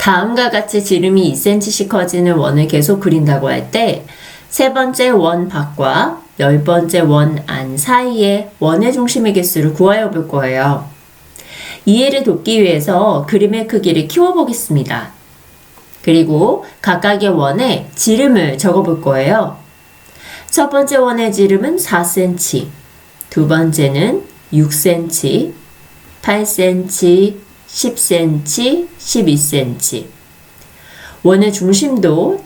다음과 같이 지름이 2cm씩 커지는 원을 계속 그린다고 할 때 세 번째 원 밖과 열 번째 원 안 사이의 원의 중심의 개수를 구하여 볼 거예요. 이해를 돕기 위해서 그림의 크기를 키워보겠습니다. 그리고 각각의 원에 지름을 적어볼 거예요. 첫 번째 원의 지름은 4cm, 두 번째는 6cm, 8cm, 10cm, 12cm. 원의 중심도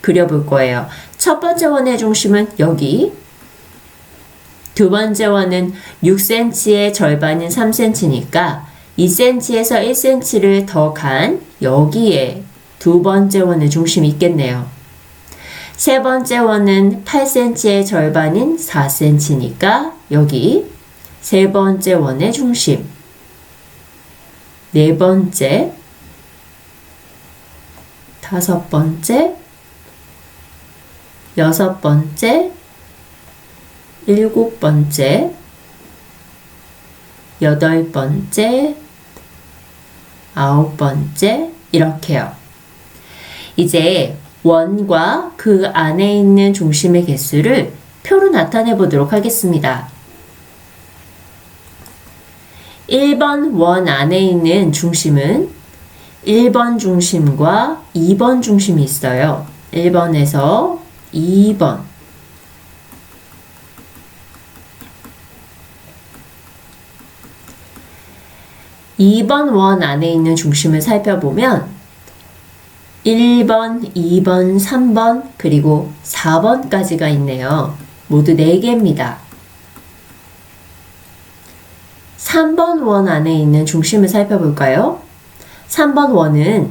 그려볼 거예요. 첫 번째 원의 중심은 여기, 두 번째 원은 6cm의 절반인 3cm니까 2cm에서 1cm를 더 간 여기에 두 번째 원의 중심이 있겠네요. 세 번째 원은 8cm의 절반인 4cm니까 여기 세 번째 원의 중심. 네 번째, 다섯 번째, 여섯 번째, 일곱 번째, 여덟 번째, 아홉 번째, 이렇게요. 이제 원과 그 안에 있는 중심의 개수를 표로 나타내 보도록 하겠습니다. 1번 원 안에 있는 중심은 1번 중심과 2번 중심이 있어요. 1번에서 2번. 2번 원 안에 있는 중심을 살펴보면 1번, 2번, 3번, 그리고 4번까지가 있네요. 모두 4개입니다. 3번 원 안에 있는 중심을 살펴볼까요? 3번 원은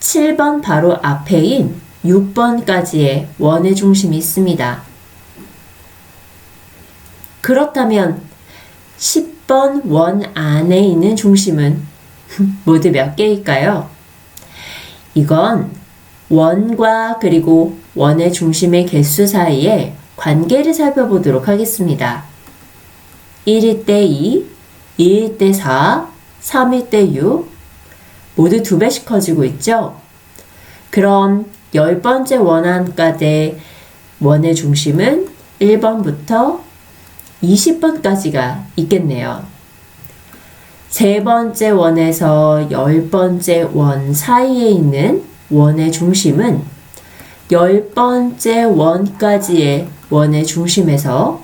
7번 바로 앞에인 6번까지의 원의 중심이 있습니다. 그렇다면 10번 원 안에 있는 중심은 모두 몇 개일까요? 이건 원과 그리고 원의 중심의 개수 사이의 관계를 살펴보도록 하겠습니다. 1일 때 2, 2일 때 4, 3일 때 6, 모두 두 배씩 커지고 있죠? 그럼 열 번째 원안까지 원의 중심은 1번부터 20번까지가 있겠네요. 세 번째 원에서 열 번째 원 사이에 있는 원의 중심은 열 번째 원까지의 원의 중심에서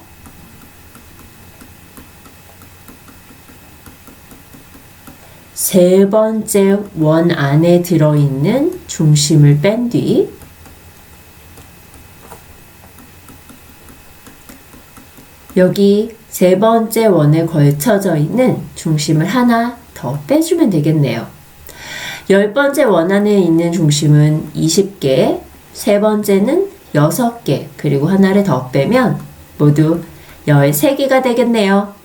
세 번째 원 안에 들어있는 중심을 뺀 뒤 여기 세 번째 원에 걸쳐져 있는 중심을 하나 더 빼주면 되겠네요. 열 번째 원 안에 있는 중심은 20개, 세 번째는 6개, 그리고 하나를 더 빼면 모두 13개가 되겠네요.